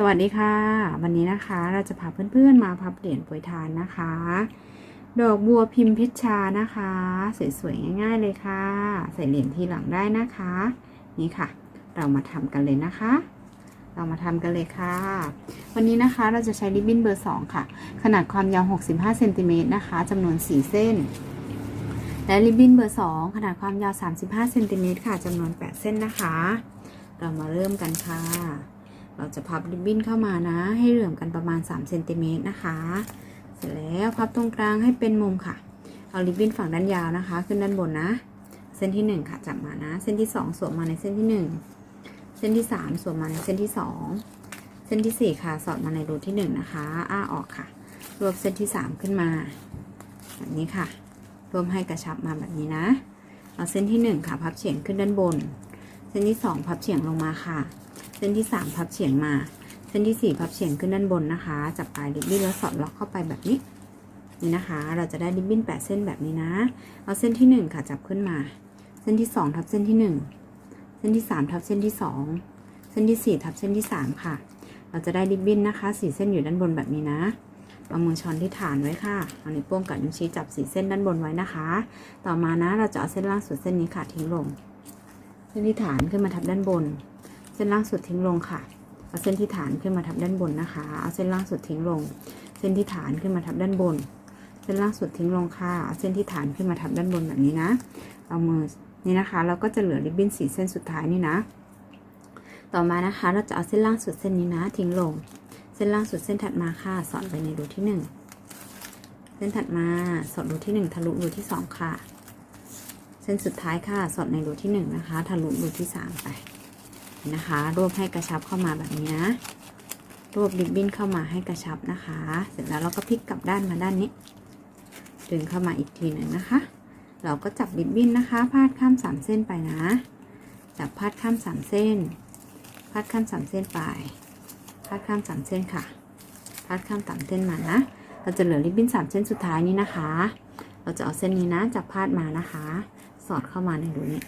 สวัสดีค่ะ วันนี้นะคะเราจะพาเพื่อนๆมาพับเหรียญปรยทานนะคะ ดอกบัวพิมพ์พิชชานะคะสวยๆง่าย ๆเลยค่ะ ใส่เหรียญทีหลังได้นะคะ นี่ค่ะ เรามาทำกันเลยนะคะ เรามาทำกันเลยค่ะ วันนี้นะคะเราจะใช้ริบบิ้นเบอร์ 2 ค่ะ ขนาดความยาว 65เซนติเมตรนะคะจำนวน 4 เส้น และริบบิ้นเบอร์ 2 ขนาดความยาว 35เซนติเมตรค่ะจำนวน 8 เส้นนะคะ เรามาเริ่มกันค่ะ เราจะพับริบบิ้นเข้ามานะ ให้เหลื่อมกันประมาณ3เซนติเมตรนะคะ เสร็จแล้วพับตรงกลางให้เป็นมุมค่ะ เอาริบบิ้นฝั่งด้านยาวนะคะ ขึ้นด้านบนนะ เส้นที่ 1 ค่ะจับมานะ เส้นที่ 2 สวมมาในเส้นที่ 1 เส้นที่ 3 สวมมาในเส้นที่ 2 เส้นที่ 4 ค่ะ สอดมาในรูที่ 1 นะคะ อ้าออกค่ะ รวบเส้นที่ 3 ขึ้นมาแบบนี้ค่ะ รวมให้กระชับมาแบบนี้นะ เอาเส้นที่ 1 ค่ะ พับเฉียงขึ้นด้านบน เส้นที่ 2 พับเฉียงลงมาค่ะ เส้นที่3พับเฉียงมา เส้นที่4พับเฉียงขึ้นด้านบนนะคะ จับปลายริบบิ้นแล้วสอดล็อกเข้าไปแบบนี้ นี่นะคะ เราจะได้ริบบิ้น8เส้นแบบนี้นะ เอาเส้นที่1ค่ะจับขึ้นมา เส้นที่2ทับเส้นที่1เส้นที่3ทับเส้นที่2เส้นที่4ทับเส้นที่3ค่ะ เราจะได้ริบบิ้นนะคะ4เส้นอยู่ด้านบนแบบนี้นะเอามือช้อนที่ฐานไว้ค่ะ เอานิ้วโป้งกับนิ้วชี้จับ4เส้นด้านบนไว้นะคะ ต่อมานะเราจะเอาเส้นล่างสุดเส้นนี้ค่ะทิ้งลง เส้นที่ฐานขึ้นมาทับด้านบน เส้นล่างสุดทิ้งลงค่ะ เอาเส้นที่ฐานขึ้นมาทับด้านบนนะคะ เอาเส้นล่างสุดทิ้งลง เส้นที่ฐานขึ้นมาทับด้านบน เส้นล่างสุดทิ้งลงค่ะ เอาเส้นที่ฐานขึ้นมาทับด้านบนแบบนี้นะ เอามือนี่นะคะเราก็จะเหลือริบบิ้นสีเส้นสุดท้ายนี่นะ ต่อมานะคะเราจะเอาเส้นล่างสุดเส้นนี้นะ ทิ้งลง เส้นล่างสุดเส้นถัดมาค่ะ สอดไปในรูที่หนึ่งเส้นถัดมาสอดรูที่หนึ่งทะลุรูที่สองค่ะ เส้นสุดท้ายค่ะ สอดในรูที่หนึ่งนะคะ ทะลุรูที่สามไป นะคะ รวบให้กระชับเข้ามาแบบนี้นะ รวบริบบิ้นเข้ามาให้กระชับนะคะ เสร็จแล้วเราก็พลิกกลับด้านมาด้านนี้ ดึงเข้ามาอีกทีหนึ่งนะคะ เราก็จับริบบิ้นนะคะ พาดข้ามสามเส้นไปนะ จับพาดข้ามสามเส้น พาดข้ามสามเส้นไป พาดข้ามสามเส้นค่ะ พาดข้ามสามเส้นมานะ เราจะเหลือริบบิ้นสามเส้นสุดท้ายนี้นะคะ เราจะเอาเส้นนี้นะ จับพาดมานะคะ สอดเข้ามาในรูนี้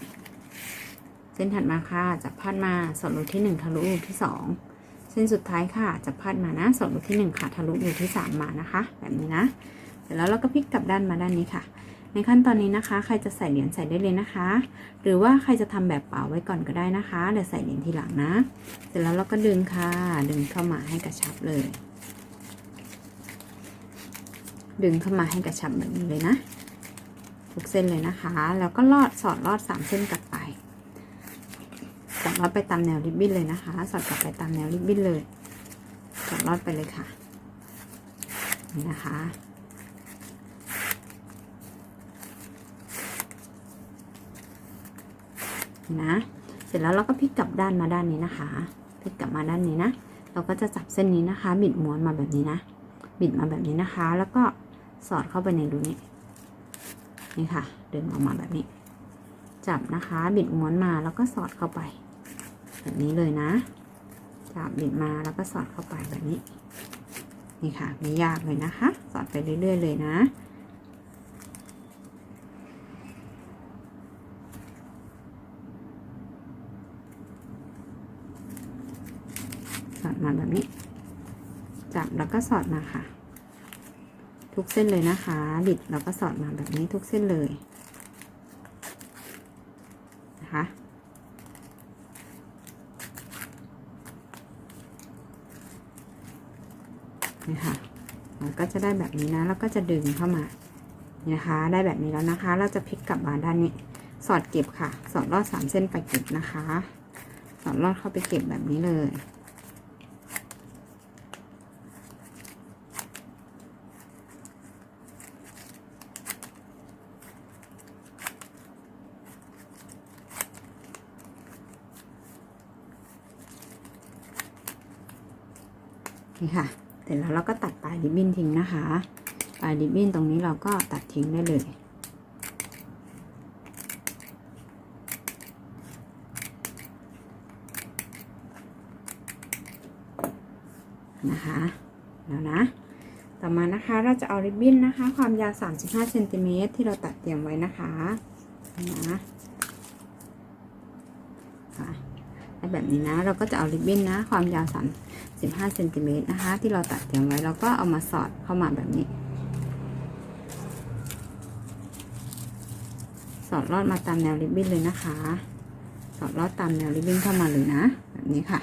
ส้นถัดมาค่ะจับพาดมาสอดรูที่หนึ่งทะลุรูที่สองเส้นสุดท้ายค่ะจับพาดมานะสอดรูที่หนึ่งค่ะ ทะลุรูที่สามมานะคะ แบบนี้นะ เสร็จแล้วเราก็พลิกกลับด้านมาด้านนี้ค่ะ ในขั้นตอนนี้นะคะ ใครจะใส่เหรียญใส่ได้เลยนะคะ หรือว่าใครจะทำแบบเปล่าไว้ก่อนก็ได้นะคะเดี๋ยวใส่เหรียญทีหลังนะ เสร็จแล้วเราก็ดึงค่ะ ดึงเข้ามาให้กระชับเลย ดึงเข้ามาให้กระชับแบบนี้เลยนะทุกเส้นเลยนะคะ แล้วก็ลอดสอดลอดสามเส้นกลับ สอดลอดไปตามแนวริบบิ้นเลยนะคะ สอดกลับไปตามแนวริบบิ้นเลยสอดลอดไปเลยค่ะ นี่นะคะ นะ เสร็จแล้วเราก็พลิกกลับด้านมาด้านนี้นะคะ พลิกกลับมาด้านนี้นะ เราก็จะจับเส้นนี้นะคะ บิดม้วนมาแบบนี้นะ บิดมาแบบนี้นะคะ แล้วก็สอดเข้าไปในรูนี้ นี่ค่ะ ดึงออกมาแบบนี้ จับนะคะ บิดม้วนมาแล้วก็สอดเข้าไป แบบนี้เลยนะ จับบิดมาแล้วก็สอดเข้าไปแบบนี้ นี่ค่ะไม่ยากเลยนะคะ สอดไปเรื่อย ๆ เลยนะสอดมาแบบนี้ จับแล้วก็สอดมาค่ะ ทุกเส้นเลยนะคะ บิดแล้วก็สอดมาแบบนี้ทุกเส้นเลยนะคะ นี่ค่ะมันก็จะได้แบบนี้นะแล้วก็จะดึงเข้ามานี่นะคะ ได้แบบนี้แล้วนะคะ เราจะพลิกกลับมาด้านนี้ สอดเก็บค่ะ สอดลอดสามเส้นไปเก็บนะคะ สอดลอดเข้าไปเก็บแบบนี้เลย นี่ค่ะ ร็จแล้วเราก็ตัดปลายริบบิ้นทิ้งนะคะ ปลายริบบิ้นตรงนี้เราก็ตัดทิ้งได้เลย นะคะแล้วนะ ต่อมานะคะเราจะเอาริบบิ้นนะคะ ความยาว 35เซนติเมตรที่เราตัดเตรียมไว้นะคะนะค่ะ ได้ แบบนี้นะ เราก็จะเอาริบบิ้นนะ ความยาว35เซนติเมตรนะคะ ที่เราตัดเตรียมไว้เราก็เอามาสอดเข้ามาแบบนี้ สอดลอดมาตามแนวริบบิ้นเลยนะคะ สอดลอดตามแนวริบบิ้นเข้ามาเลยนะ แบบนี้ค่ะ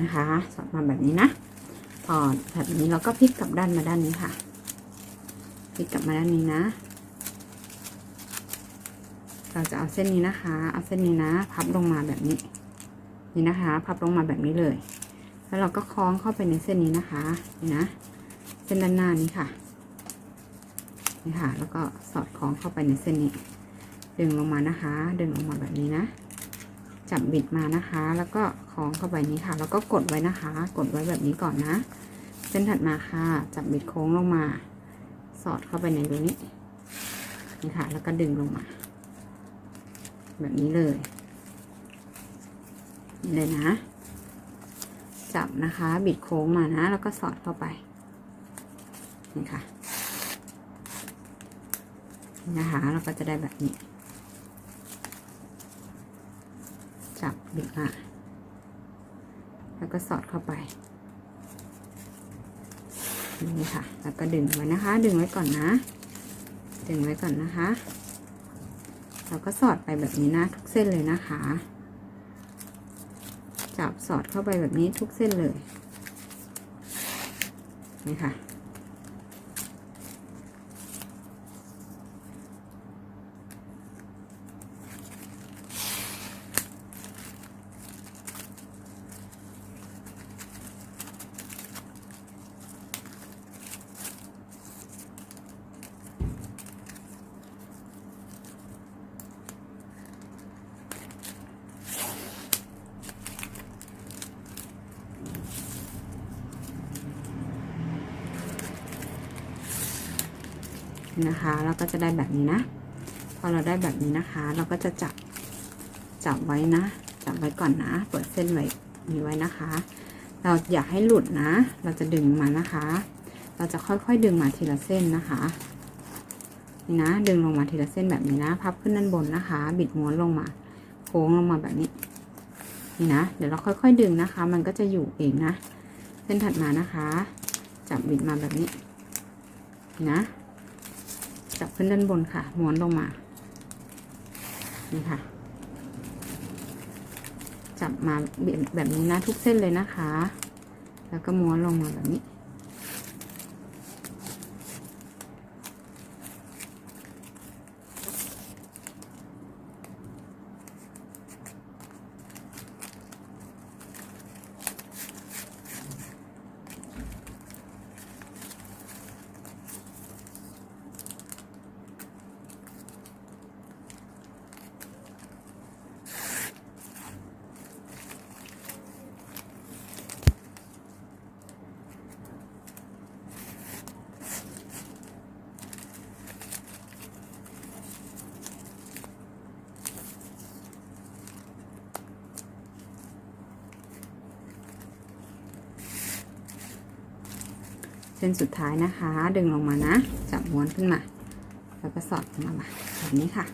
นะคะสอดมาแบบนี้นะพอแบบนี้เราก็พลิกกลับด้านมาด้านนี้ค่ะพลิกกลับมาด้านนี้นะ เราจะเอาเส้นนี้นะคะ เอาเส้นนี้นะ พับลงมาแบบนี้ นี่นะคะ พับลงมาแบบนี้เลย แล้วเราก็คล้องเข้าไปในเส้นนี้นะคะนี่นะเส้นด้านหน้านี้ค่ะนี่ค่ะ แล้วก็สอดคล้องเข้าไปในเส้นนี้ ดึงลงมานะคะ ดึงลงมาแบบนี้นะ จับบิดมานะคะ แล้วก็ คล้องเข้าไปนี้ค่ะ แล้วก็กดไว้นะคะ กดไว้แบบนี้ก่อนนะ เส้นถัดมาค่ะ จับบิดโค้งลงมา สอดเข้าไปในรูนี้นี่ค่ะ แล้วก็ดึงลงมา แบบนี้เลยนี่เลยนะ จับนะคะ บิดโค้งมานะ แล้วก็สอดเข้าไปนี่ค่ะนะคะเราก็จะได้แบบนี้ จับบิดมา แล้วก็สอดเข้าไปนี่ค่ะ แล้วก็ดึงไว้นะคะ ดึงไว้ก่อนนะ ดึงไว้ก่อนนะคะเราก็สอดไปแบบนี้นะทุกเส้นเลยนะคะ จับสอดเข้าไปแบบนี้ทุกเส้นเลยนี่ค่ะ นะคะเราก็จะได้แบบนี้นะ พอเราได้แบบนี้นะคะ เราก็จะจับจับไว้นะ จับไว้ก่อนนะ เปิดเส้นไว้นี้ไว้นะคะ เราอยากให้หลุดนะ เราจะดึงมานะคะ เราจะค่อยๆดึงมาทีละเส้นนะคะนี่นะ ดึงลงมาทีละเส้นแบบนี้นะ พับขึ้นด้านบนนะคะ บิดม้วนลงมา โค้งลงมาแบบนี้ นี่นะ เดี๋ยวเราค่อยๆดึงนะคะ มันก็จะอยู่เองนะ เส้นถัดมานะคะ จับบิดมาแบบนี้นี่นะ จับขึ้นด้านบนค่ะม้วนลงมา นี่ค่ะ จับมาแบบนี้นะทุกเส้นเลยนะคะ แล้วก็ม้วนลงมาแบบนี้ ส้นสุดท้ายนะคะ ดึงลงมานะ จับม้วนขึ้นมา แล้วก็สอดลงมาแบบนี้ค่ะ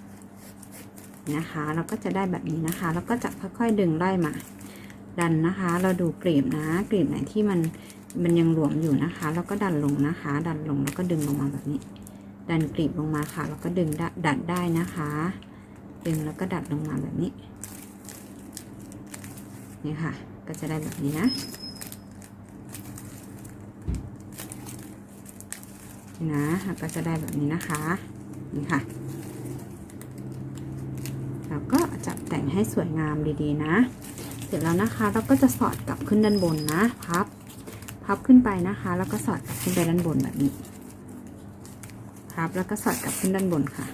นะคะ เราก็จะได้แบบนี้นะคะ แล้วก็จะค่อยๆดึงไล่มา ดันนะคะ เราดูกรีบนะกรีบไหนที่มันมันยังหลวมอยู่นะคะ แล้วก็ดันลงนะคะ ดันลงแล้วก็ดึงลงมาแบบนี้ ดันกรีบลงมาค่ะ แล้วก็ดึงดัดได้นะคะ ดึงแล้วก็ดัดลงมาแบบนี้ นี่ค่ะ ก็จะได้แบบนี้นะ นะก็จะได้แบบนี้นะคะ นี่ค่ะเราก็จับแต่งให้สวยงามดีๆนะ เสร็จแล้วนะคะเราก็จะสอดกลับขึ้นด้านบนนะ พับ พับขึ้นไปนะคะ แล้วก็สอดกลับขึ้นไปด้านบนแบบนี้ พับแล้วก็สอดกลับขึ้นด้านบนค่ะ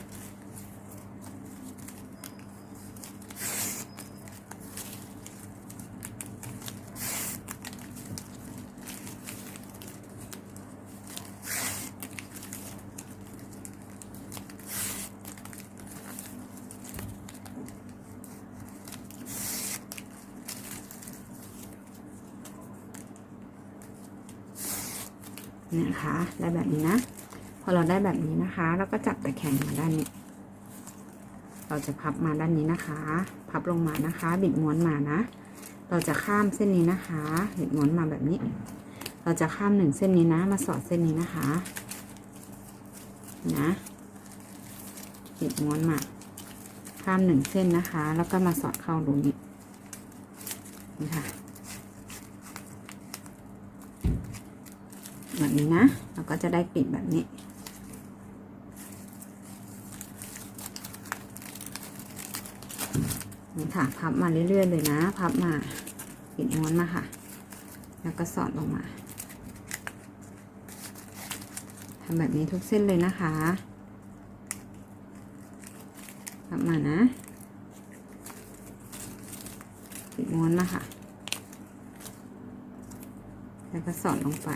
นะคะ ได้แบบนี้นะ พอเราได้แบบนี้นะคะ เราก็จับตะแคงมาด้านนี้ เราจะพับมาด้านนี้นะคะ พับลงมานะคะ บิดม้วนมานะ เราจะข้ามเส้นนี้นะคะ บิดม้วนมาแบบนี้ เราจะข้ามหนึ่งเส้นนี้นะ มาสอดเส้นนี้นะคะ นะ บิดม้วนมาข้ามหนึ่งเส้นนะคะ แล้วก็มาสอดเข้าตรงนี้นี่ค่ะ แบบนี้นะเราก็จะได้ปิดแบบนี้นี่ค่ะพับมาเรื่อยๆเลยนะ พับมาปิดม้วนมาค่ะ แล้วก็สอดลงมาทำแบบนี้ทุกเส้นเลยนะคะพับมานะ ปิดม้วนมาค่ะ แล้วก็สอดลงไป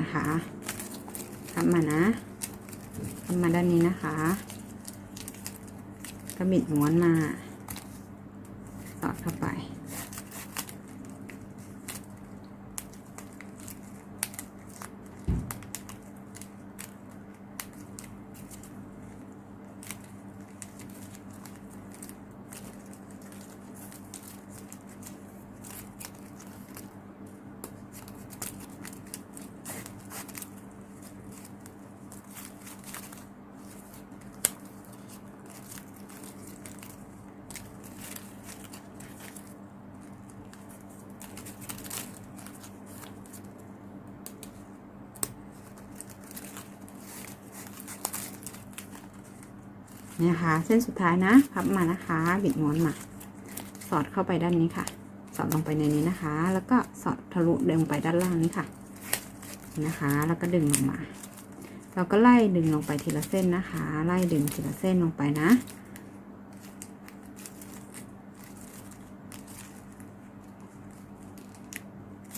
นะคะทำมานะทำมาด้านนี้นะคะก็บิดม้วนมาสอดเข้าไป นี่นะคะเส้นสุดท้ายนะ พับมานะคะ บิดม้วนมา สอดเข้าไปด้านนี้ค่ะ สอดลงไปในนี้นะคะ แล้วก็สอดทะลุลงไปด้านล่างนี้ค่ะ นะคะ แล้วก็ดึงลงมา เราก็ไล่ดึงลงไปทีละเส้นนะคะ ไล่ดึงทีละเส้นลงไปนะ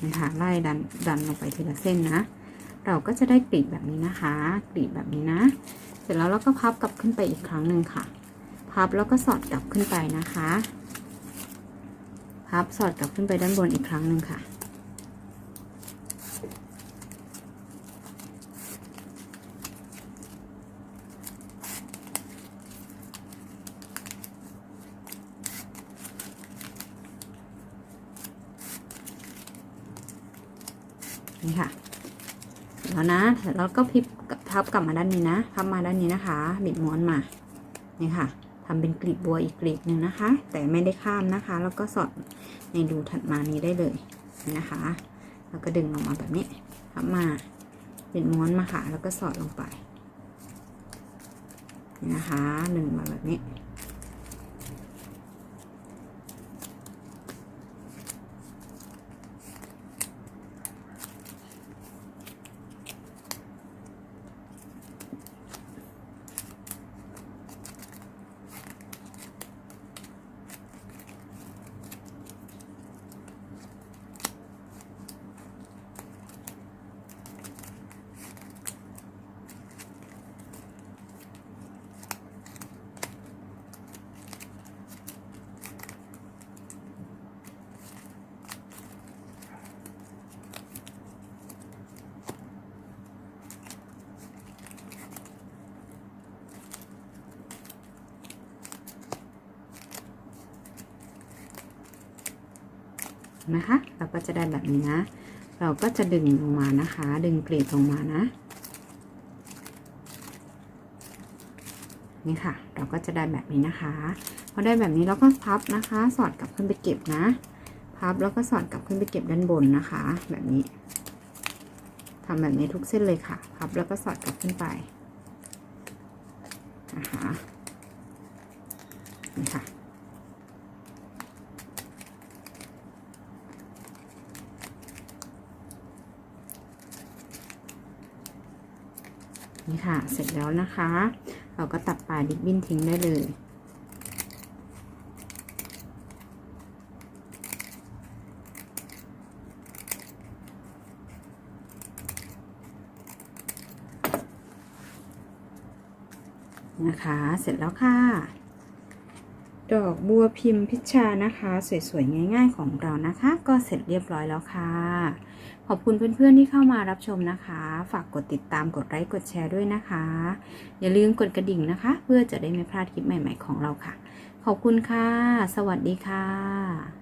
นะคะไล่ดันดันลงไปทีละเส้นนะ เราก็จะได้กลีบแบบนี้นะคะกลีบแบบนี้นะ เสร็จแล้วเราก็พับกลับขึ้นไปอีกครั้งหนึ่งค่ะ พับแล้วก็สอดกลับขึ้นไปนะคะ พับสอดกลับขึ้นไปด้านบนอีกครั้งหนึ่งค่ะ นี่ค่ะ แล้วนะแล้วก็พลิกพับกลับมาด้านนี้นะ พับมาด้านนี้นะคะ บิดม้วนมานี่ค่ะทำเป็นกลีบบัวอีกกลีบหนึ่งนะคะ แต่ไม่ได้ข้ามนะคะ แล้วก็สอดในรูถัดมานี้ได้เลยนะคะ แล้วก็ดึงลงมาแบบนี้พับมาบิดม้วนมาค่ะ แล้วก็สอดลงไปนี่นะคะดึงมาแบบนี้ นะคะ เราก็จะได้แบบนี้นะ เราก็จะดึงลงมานะคะ ดึงกลีบลงมานะ นี่ค่ะ เราก็จะได้แบบนี้นะคะพอได้แบบนี้เราก็พับนะคะ สอดกลับขึ้นไปเก็บนะ พับแล้วก็สอดกลับขึ้นไปเก็บด้านบนนะคะ แบบนี้ทำแบบนี้ทุกเส้นเลยค่ะ พับแล้วก็สอดกลับขึ้นไปนะคะนี่ค่ะ นี่ค่ะ เสร็จแล้วนะคะ เราก็ตัดปลายริบบิ้นทิ้งได้เลยนะคะ เสร็จแล้วค่ะ ดอกบัวพิมพ์พิชานะคะ สวยๆ ง่าย ๆ ของเรานะคะ ก็เสร็จเรียบร้อยแล้วค่ะ อบคุณเพื่อนๆที่เข้ามารับชมนะคะ ฝากกดติดตามกดไลค์กดแชร์ด้วยนะคะ อย่าลืมกดกระดิ่งนะคะ เพื่อจะได้ไม่พลาดคลิปใหม่ ๆของเราค่ะ ขอบคุณค่ะ สวัสดีค่ะ